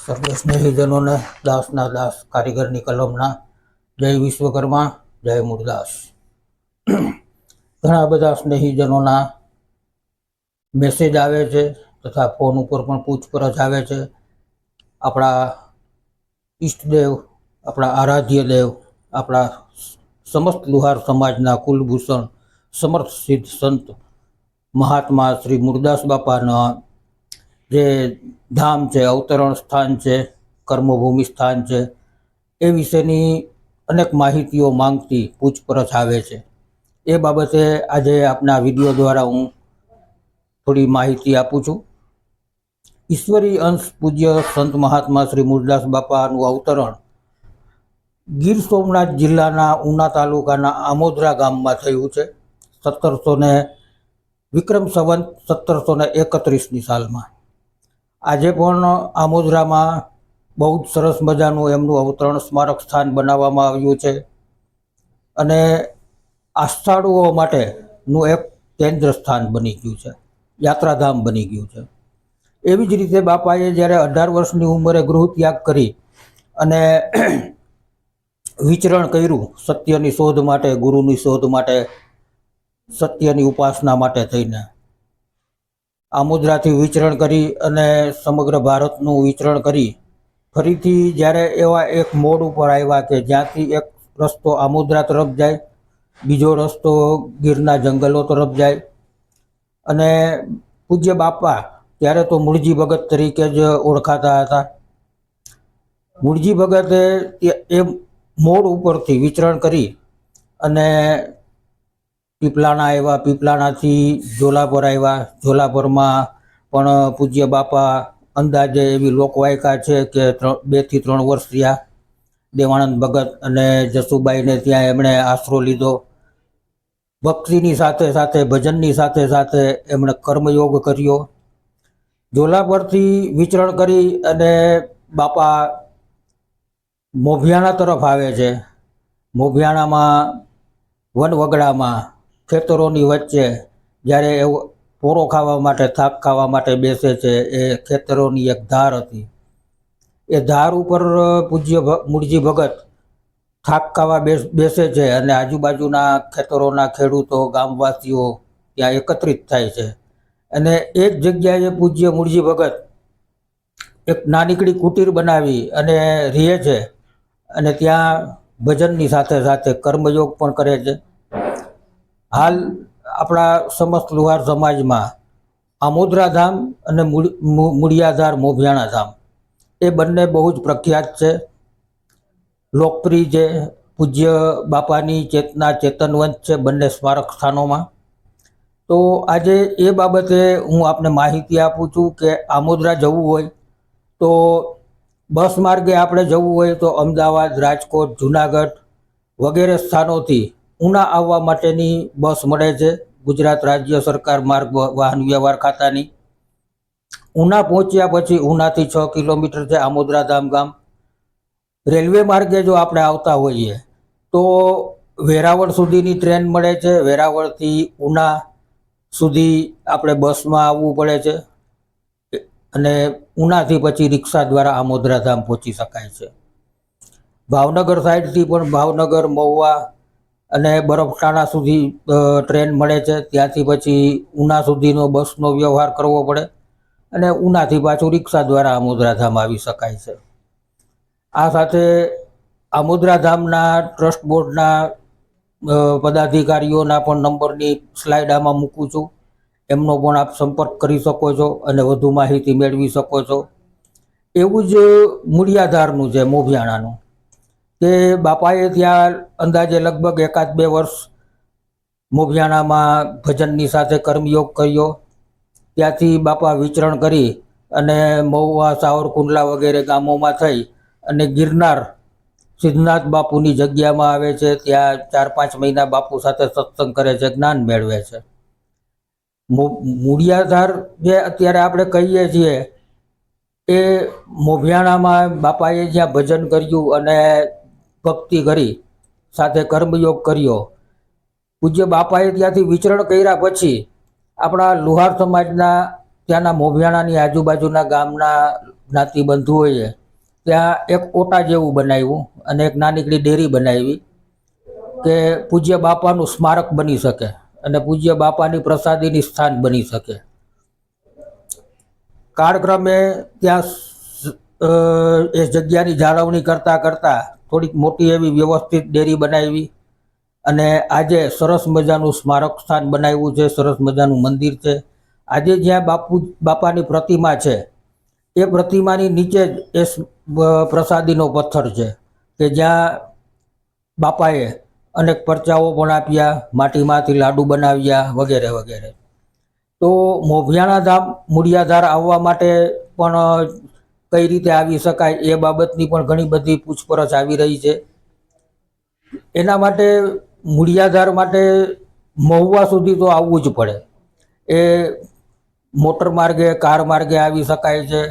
સર્વે સ્નેહીજનોને દાસના દાસ કારીગરની કલમના જય વિશ્વકર્મા, જય મુરદાસ. ઘણા બધા સ્નેહીજનોના મેસેજ આવે છે તથા ફોન ઉપર પણ પૂછપરછ આવે છે. આપણા ઈષ્ટદેવ, આપણા આરાધ્ય દેવ, આપણા સમસ્ત લુહાર સમાજના કુલભૂષણ, સમર્થ સિદ્ધ સંત મહાત્મા શ્રી મુરદાસ બાપાના જે ધામ છે, અવતરણ સ્થાન છે, કર્મભૂમિ સ્થાન છે, એ વિશેની અનેક માહિતીઓ માંગતી પૂછપરછ આવે છે. એ બાબતે આજે આપના વીડિયો દ્વારા હું થોડી માહિતી આપું છું. ઈશ્વરી અંશ પૂજ્ય સંત મહાત્મા શ્રી મુરદાસ બાપાનું અવતરણ ગીર સોમનાથ જિલ્લાના ઉના તાલુકાના આમોદરા ગામમાં થયું છે. સત્તરસો ને, વિક્રમ સંવંત સત્તરસો ને એકત્રીસની સાલમાં. આજે પણ આમોદરામાં બહુ જ સરસ મજાનું એમનું અવતરણ સ્મારક સ્થાન બનાવવામાં આવ્યું છે. અને આસ્થાળુઓ માટેનું એક કેન્દ્ર સ્થાન બની ગયું છે. યાત્રાધામ બની ગયું છે. એવી જ રીતે બાપાએ જ્યારે અઢાર વર્ષની ઉંમરે ગૃહ ત્યાગ કરી અને વિચરણ કર્યું સત્યની શોધ માટે, ગુરુની શોધ માટે, સત્યની ઉપાસના માટે થઈને આમોદરાથી વિચરણ કરી અને સમગ્ર ભારતનું વિચરણ કરી. ફરીથી જ્યારે એવા એક મોડ ઉપર આવ્યા કે જ્યાંથી એક રસ્તો આમુદ્રા તરફ જાય, બીજો રસ્તો ગીરના જંગલો તરફ જાય. અને પૂજ્ય બાપા ત્યારે તો મૂળજી ભગત તરીકે જ ઓળખાતા હતા. મૂળજી ભગતે એ મોડ ઉપરથી વિચરણ કરી અને પીપલાણા આવ્યા, પીપલાણાથી ઝોલાપર આવ્યા. ઝોલાપરમાં પણ પૂજ્ય બાપા અંદાજે એવી લોકવાયકા છે કે બેથી ત્રણ વર્ષ થયા. દેવાનંદ ભગત અને જસુબાઈને ત્યાં એમણે આશરો લીધો. ભક્તિની સાથે સાથે, ભજનની સાથે સાથે એમણે કર્મયોગ કર્યો. ઝોલાપરથી વિચરણ કરી અને બાપા મોભિયાણા તરફ આવે છે. મોભિયાણામાં વનવગડામાં ખેતરોની વચ્ચે જ્યારે એવો પોરો ખાવા માટે, થાક ખાવા માટે બેસે છે, એ ખેતરોની એક ધાર હતી. એ ધાર ઉપર પૂજ્ય મૂળજી ભગત થાક ખાવા બેસ, બેસે છે અને આજુબાજુના ખેતરોના ખેડૂતો, ગામવાસીઓ ત્યાં એકત્રિત થાય છે. અને એક જગ્યાએ પૂજ્ય મૂળજી ભગત એક નાનીકડી કુટીર બનાવી અને રહે છે અને ત્યાં ભજનની સાથે સાથે કર્મયોગ પણ કરે છે. હાલ આપણા સમસ્ત લુહાર સમાજમાં આમોદરા ધામ અને મૂળિયાધાર મોભિયાણા ધામ. એ બંને બહુ જ પ્રખ્યાત છે. લોકપ્રિય છે પૂજ્ય બાપાની ચેતના ચેતનવંત છે બંને સ્મારક સ્થાનોમાં. તો આજે એ બાબતે હું આપને માહિતી આપું છું કે આમોદરા જવું હોય તો બસ માર્ગે આપણે જવું હોય તો અમદાવાદ, રાજકોટ, જુનાગઢ વગેરે સ્થાનોથી ઉના આવવા માટેની બસ મળે છે. ગુજરાત રાજ્ય સરકાર માર્ગ વાહન વ્યવહાર ખાતાની. ઉના પહોંચ્યા પછી ઉનાથી છ કિલોમીટર છે આમોદરા ધામ ગામ. રેલવે માર્ગે જો આપણે આવતા હોઈએ, તો વેરાવળ સુધીની ટ્રેન મળે છે. વેરાવળથી ઉના સુધી આપણે બસમાં આવવું પડે છે. અને ઉનાથી પછી રિક્ષા દ્વારા આમોદરા ધામ પહોંચી શકાય છે. ભાવનગર સાઈડથી પણ ભાવનગર, મહુવા અને બરફટાણા સુધી ટ્રેન મળે છે. ત્યાંથી પછી ઉના સુધીનો બસનો વ્યવહાર કરવો પડે અને ઉનાથી પાછું રિક્ષા દ્વારા આમોદરાધામ આવી શકાય છે. આ સાથે આમોદરાધામના ટ્રસ્ટ બોર્ડના પદાધિકારીઓના પણ નંબરની સ્લાઇડ આમાં મૂકું છું. એમનો પણ આપ સંપર્ક કરી શકો છો અને વધુ માહિતી મેળવી શકો છો. એવું જ મૂળિયાધારનું છે મોભિયાણાનું કે બાપાએ ત્યાં અંદાજે લગભગ એકાદ બે વર્ષ મોભિયાણામાં ભજનની સાથે કર્મયોગ કર્યો. ત્યાંથી બાપા વિચરણ કરી અને મહુવા, સાવરકુંડલા વગેરે ગામોમાં થઈ અને ગિરનાર સિદ્ધનાથ બાપુની જગ્યામાં આવે છે. ત્યાં ચાર પાંચ મહિના બાપુ સાથે સત્સંગ કરે છે, જ્ઞાન મેળવે છે. મૂળિયાધાર જે અત્યારે આપણે કહીએ છીએ એ મોભિયાણામાં બાપાએ જ્યાં ભજન કર્યું અને ભક્તિ કરી, સાથે કર્મયોગ કર્યો. પૂજ્ય બાપાએ ત્યાંથી વિચરણ કર્યા પછી આપણા લુહાર સમાજના, ત્યાંના મોભિયાણાની આજુબાજુના ગામના જ્ઞાતિ બંધુઓએ ત્યાં એક ઓટા જેવું બનાવ્યું અને એક નાનીકડી ડેરી બનાવી કે પૂજ્ય બાપાનું સ્મારક બની શકે અને પૂજ્ય બાપાની પ્રસાદીની સ્થાન બની શકે. કાળક્રમે ત્યાં એ જગ્યાની જાળવણી કરતાં કરતાં થોડીક મોટી એવી વ્યવસ્થિત ડેરી બનાવી અને આજે સરસ મજાનું સ્મારક સ્થાન બનાવ્યું છે, સરસ મજાનું મંદિર છે. આજે જ્યાં બાપુ, બાપાની પ્રતિમા છે, એ પ્રતિમાની નીચે જ એ પ્રસાદીનો પથ્થર છે કે જ્યાં બાપાએ અનેક પરચાઓ પણ આપ્યા માટીમાંથી લાડુ બનાવ્યા વગેરે વગેરે. તો મોભિયાણા ધામ, મૂળિયાધાર આવવા માટે પણ કઈ રીતે આવી શકાય એ બાબતની પણ ઘણી બધી પૂછપરછ આવી રહી છે. એના માટે મૂળિયાધાર માટે મહુવા સુધી તો આવવું જ પડે. એ મોટર માર્ગે, કાર માર્ગે આવી શકાય છે.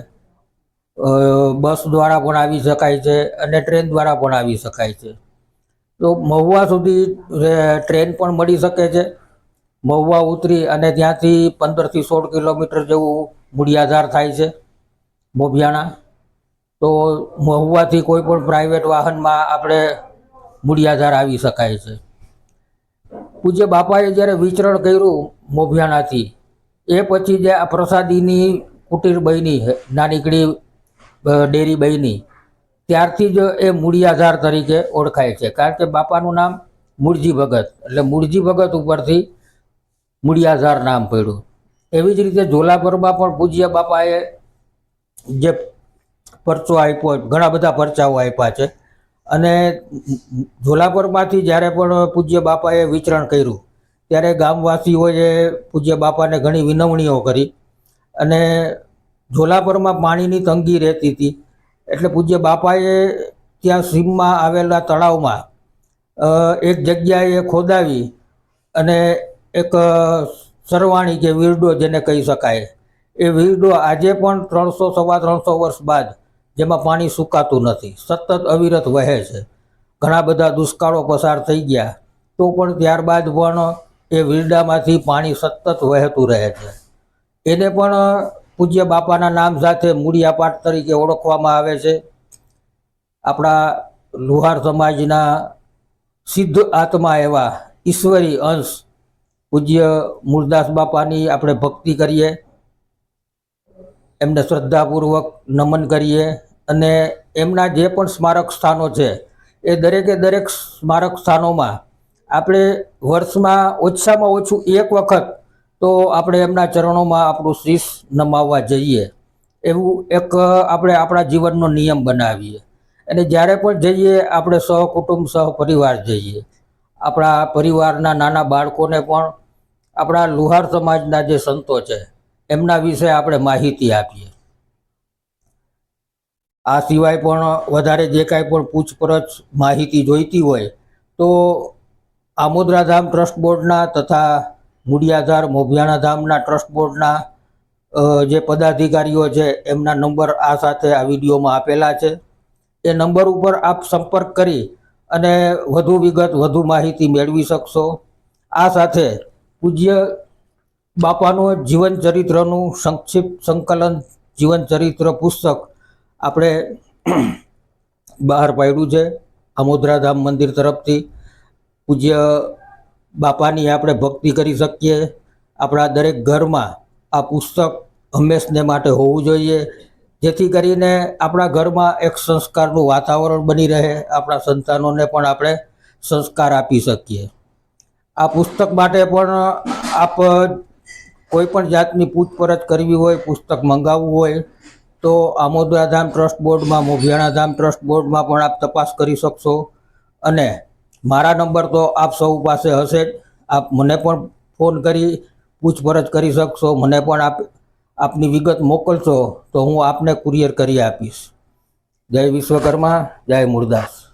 બસ દ્વારા પણ આવી શકાય છે અને ટ્રેન દ્વારા પણ આવી શકાય છે. તો મહુવા સુધી ટ્રેન પણ મળી શકે છે. મહુવા ઉતરી અને ત્યાંથી પંદરથી સોળ કિલોમીટર જેવું મૂળિયાધાર થાય છે. મોભિયાણા તો મહુવાથી કોઈ પણ પ્રાઇવેટ વાહનમાં આપણે મૂળિયાધાર આવી શકાય છે. પૂજ્ય બાપાએ જ્યારે વિચરણ કર્યું મોભિયાણાથી, એ પછી જે આ પ્રસાદીની કુટીર બની નાનીકડી ડેરી બની ત્યારથી જ એ મૂળિયાધાર તરીકે ઓળખાય છે. કારણ કે બાપાનું નામ મૂળજી ભગત, એટલે મૂળજી ભગત ઉપરથી મૂળિયાધાર નામ પડ્યું. એવી જ રીતે ઝોલાપરમાં પણ પૂજ્ય બાપાએ જે પરચો આપ્યો ઘણા બધા પરચાઓ આપ્યા છે. અને ઝોલાપરમાંથી જ્યારે પણ પૂજ્ય બાપાએ વિચરણ કર્યું, ત્યારે ગામવાસીઓએ પૂજ્ય બાપાને ઘણી વિનવણીઓ કરી. અને ઝોલાપરમાં પાણીની તંગી રહેતી હતી, એટલે પૂજ્ય બાપાએ ત્યાં સીમમાં આવેલા તળાવમાં એક જગ્યાએ ખોદાવી અને એક સરવાણી કે વીરડો જેને કહી શકાય એ વિરડો આજે પણ ત્રણસો, સવા ત્રણસો વર્ષ બાદ જેમાં પાણી સુકાતું નથી. સતત અવિરત વહે છે. ઘણા બધા દુષ્કાળો પસાર થઈ ગયા. તો પણ ત્યારબાદ પણ એ વિરડામાંથી પાણી સતત વહેતું રહે છે. એને પણ પૂજ્ય બાપાના નામ સાથે મૂળિયાપાટ તરીકે ઓળખવામાં આવે છે. આપણા લુહાર સમાજના સિદ્ધ આત્મા એવા ઈશ્વરી અંશ પૂજ્ય મૂળદાસ બાપાની આપણે ભક્તિ કરીએ. એમને શ્રદ્ધાપૂર્વક નમન કરીએ અને એમના જે પણ સ્મારક સ્થાનો છે, એ દરેકે દરેક સ્મારક સ્થાનોમાં આપણે વર્ષમાં ઓછામાં ઓછું એક વખત તો આપણે એમના ચરણોમાં આપણું શીશ નમાવવા જઈએ. એવું એક આપણે આપણા જીવનનો નિયમ બનાવીએ. અને જ્યારે પણ જઈએ, આપણે સહકુટુંબ, સહપરિવાર જઈએ. આપણા પરિવારના નાના બાળકોને પણ આપણા લુહાર સમાજના જે સંતો છે એમના વિશે આપણે માહિતી આપીએ. આ સિવાય પણ વધારે જે કાંઈ પણ પૂછપરછ માહિતી જોઈતી હોય તો આમોદરાધામ ટ્રસ્ટ બોર્ડના તથા મૂડિયાધાર મોભિયાણા ધામના ટ્રસ્ટ બોર્ડના જે પદાધિકારીઓ છે એમના નંબર આ સાથે આ વિડીયોમાં આપેલા છે. એ નંબર ઉપર આપ સંપર્ક કરી અને વધુ વિગત, વધુ માહિતી મેળવી શકશો. આ સાથે પૂજ્ય બાપાનું જીવન ચરિત્રનું સંક્ષિપ્ત સંકલન જીવન ચરિત્ર પુસ્તક આપણે બહાર પાડ્યું છે. અમોદ્રાધામ મંદિર તરફથી પૂજ્ય બાપાની આપણે ભક્તિ કરી શકીએ. આપણા દરેક ઘરમાં આ પુસ્તક હંમેશને માટે હોવું જોઈએ. જેથી કરીને આપણા ઘરમાં એક સંસ્કારનું વાતાવરણ બની રહે. આપણા સંતાનોને પણ આપણે સંસ્કાર આપી શકીએ. આ પુસ્તક માટે પણ આપ કોઈ પણ જાતની પૂછપરછ કરવી હોય, પુસ્તક મંગાવવું હોય, તો આમોદરાધામ ટ્રસ્ટ બોર્ડમાં મોભિયાણા ધામ ટ્રસ્ટ બોર્ડમાં પણ આપ તપાસ કરી શકશો. અને મારા નંબર તો આપ સૌ પાસે હશે જ. આપ મને પણ ફોન કરી પૂછપરછ કરી શકશો. મને પણ આપ, આપની વિગત મોકલશો તો હું આપને કુરિયર કરી આપીશ. જય વિશ્વકર્મા, જય મૂળદાસ